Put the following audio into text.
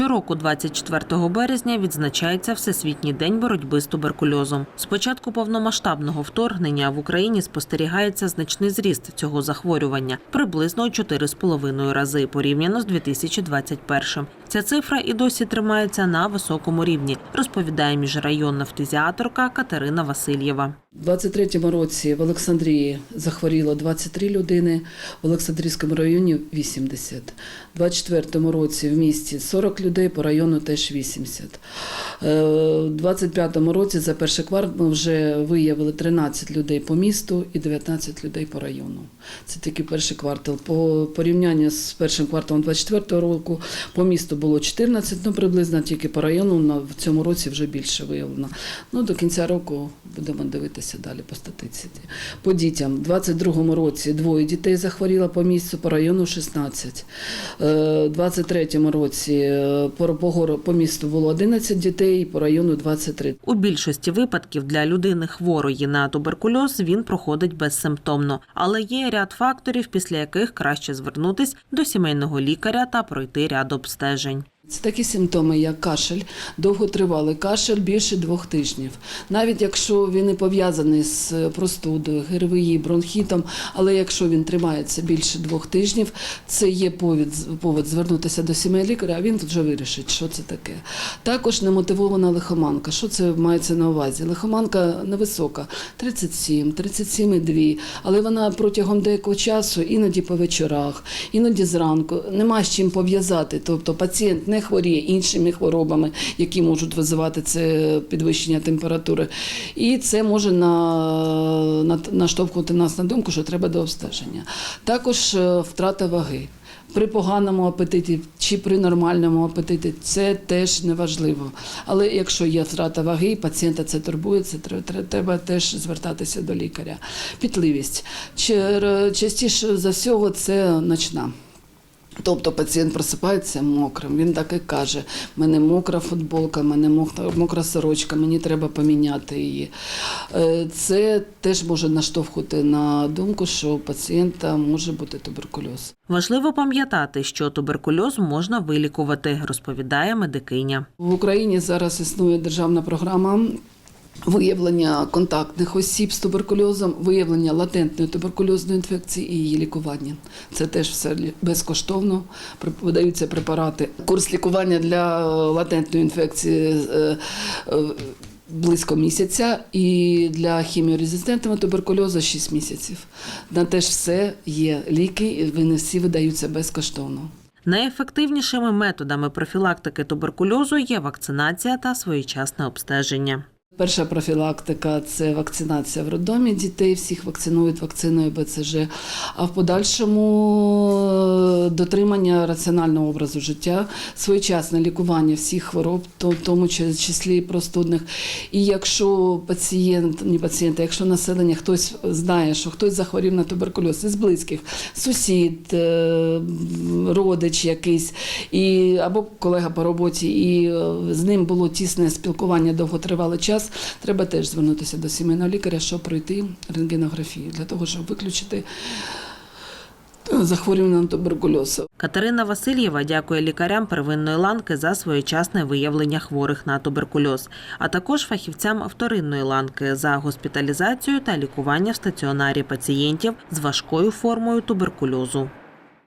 Щороку, 24 березня, відзначається Всесвітній день боротьби з туберкульозом. З початку повномасштабного вторгнення в Україні спостерігається значний зріст цього захворювання приблизно у 4,5 рази порівняно з 2021. Ця цифра і досі тримається на високому рівні, розповідає міжрайонна фтизіаторка Катерина Васильєва. У 23-му році в Олександрії захворіло 23 людини, в Олександрійському районі 80. У 24-му році в місті 40 людей, по району теж 80. Е, У 25-му році за перший квартал ми вже виявили 13 людей по місту і 19 людей по району. Це тільки перший квартал. По порівнянню з першим кварталом 24-го року по місту було 14, ну приблизно тільки по району в цьому році вже більше виявлено. Ну, до кінця року будемо дивитися далі по статистиці. По дітям, у 22-му році двоє дітей захворіло по місцю, по району 16. Е, У 23-му році е, по, по, місту було 11 дітей, по району 23. У більшості випадків для людини хворої на туберкульоз він проходить безсимптомно, але є ряд факторів, після яких краще звернутись до сімейного лікаря та пройти ряд обстежень. Це такі симптоми, як кашель, довготривалий кашель більше двох тижнів. Навіть якщо він не пов'язаний з простудою, ГРВІ, бронхітом, але якщо він тримається більше двох тижнів, це є повід, повод звернутися до сімейного лікаря, а він вже вирішить, що це таке. Також немотивована лихоманка. Що це мається на увазі? Лихоманка невисока, 37, 37,2, але вона протягом деякого часу, іноді по вечорах, іноді зранку, нема з чим пов'язати. Тобто пацієнт не хворіє іншими хворобами, які можуть визивати це підвищення температури. І це може на, на, наштовхнути нас на думку, що треба до обстеження. Також е, втрата ваги. При поганому апетиті чи при нормальному апетиті це теж неважливо. Але якщо є втрата ваги, пацієнта це турбує, це тре- тре- треба теж звертатися до лікаря. Пітливість. Частіше за всього це ночна. Тобто пацієнт просипається мокрим, він так і каже: мене мокра футболка, мене мокра, мокра сорочка, мені треба поміняти її. Е, Це теж може наштовхувати на думку, що у пацієнта може бути туберкульоз. Важливо пам'ятати, що туберкульоз можна вилікувати, розповідає медикиня. В Україні зараз існує державна програма. Виявлення контактних осіб з туберкульозом, виявлення латентної туберкульозної інфекції і її лікування. Це теж все безкоштовно. Видаються препарати. Курс лікування для е, латентної інфекції е, е, близько місяця, і для хіміорезистентного туберкульозу 6 місяців. На те ж все є ліки, вони всі видаються безкоштовно. Найефективнішими методами профілактики туберкульозу є вакцинація та своєчасне обстеження. Перша профілактика це вакцинація в роддомі дітей. Всіх вакцинують вакциною БЦЖ. А в подальшому е, дотримання раціонального образу життя, своєчасне лікування всіх хвороб, в тому числі простудних. І якщо пацієнт, не пацієнт, а якщо населення хтось знає, що хтось захворів на туберкульоз із близьких, сусід, е, родич якийсь, і або колега по роботі, і е, з ним було тісне спілкування довготривалий час, треба теж звернутися до сімейного лікаря, щоб пройти рентгенографію, для того, щоб виключити захворювання на туберкульоз. Катерина Васильєва дякує лікарям первинної ланки за своєчасне виявлення хворих на туберкульоз, а також фахівцям вторинної ланки за госпіталізацію та лікування в стаціонарі пацієнтів з важкою формою туберкульозу.